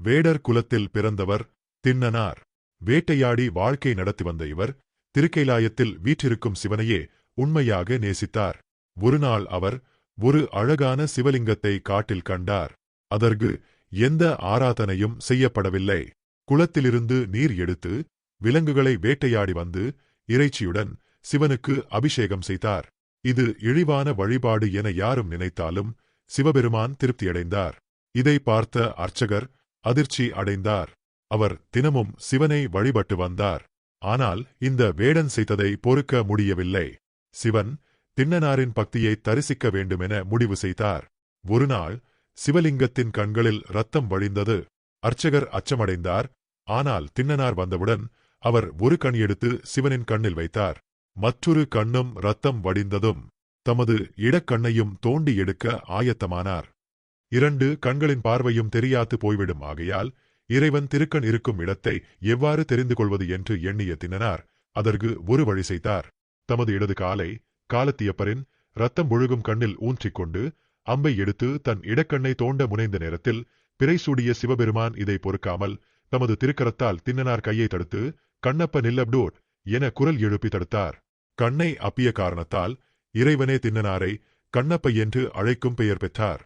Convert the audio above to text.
வேடர் குலத்தில் பிறந்தவர் திண்ணனார் வேட்டையாடி வாழ்க்கை நடத்தி வந்த இவர் திருக்கைலாயத்தில் வீற்றிருக்கும் சிவனையே உண்மையாக நேசித்தார். ஒருநாள் அவர் ஒரு அழகான சிவலிங்கத்தை காட்டில் கண்டார். அதற்கு எந்த ஆராதனையும் செய்யப்படவில்லை. குளத்திலிருந்து நீர் எடுத்து விலங்குகளை வேட்டையாடி வந்து இறைச்சியுடன் சிவனுக்கு அபிஷேகம் செய்தார். இது இழிவான வழிபாடு என யாரும் நினைத்தாலும் சிவபெருமான் திருப்தியடைந்தார். இதை பார்த்த அர்ச்சகர் அதிர்ச்சி அடைந்தார். அவர் தினமும் சிவனை வழிபட்டு வந்தார். ஆனால் இந்த வேடன் செய்ததை பொறுக்க முடியவில்லை. சிவன் திண்ணனாரின் பக்தியை தரிசிக்க வேண்டுமென முடிவு செய்தார். ஒருநாள் சிவலிங்கத்தின் கண்களில் ரத்தம் வழிந்தது. அர்ச்சகர் அச்சமடைந்தார். ஆனால் திண்ணனார் வந்தவுடன் அவர் ஒரு கண் எடுத்து சிவனின் கண்ணில் வைத்தார். மற்றொரு கண்ணும் ரத்தம் வடிந்ததும் தமது இடக்கண்ணையும் தோண்டி எடுக்க ஆயத்தமானார். இரண்டு கண்களின் பார்வையும் தெரியாது போய்விடும் ஆகையால் இறைவன் திருக்கண் இருக்கும் இடத்தை எவ்வாறு தெரிந்து கொள்வது என்று எண்ணிய தின்னனார். அதற்கு ஒரு வழி செய்தார். தமது இடது காலை காலத்தியப்பரின் ரத்தம் ஒழுகும் கண்ணில் ஊன்றிக்கொண்டு அம்பை எடுத்து தன் இடக்கண்ணை தோண்ட முனைந்த நேரத்தில் பிறை சூடிய சிவபெருமான் இதை பொறுக்காமல் தமது திருக்கரத்தால் தின்னனார் கையை தடுத்து கண்ணப்ப நில்லப்டோட் என குரல் எழுப்பி தடுத்தார். கண்ணை அப்பிய காரணத்தால் இறைவனே தின்னனாரை கண்ணப்ப என்று அழைக்கும் பெயர் பெற்றார்.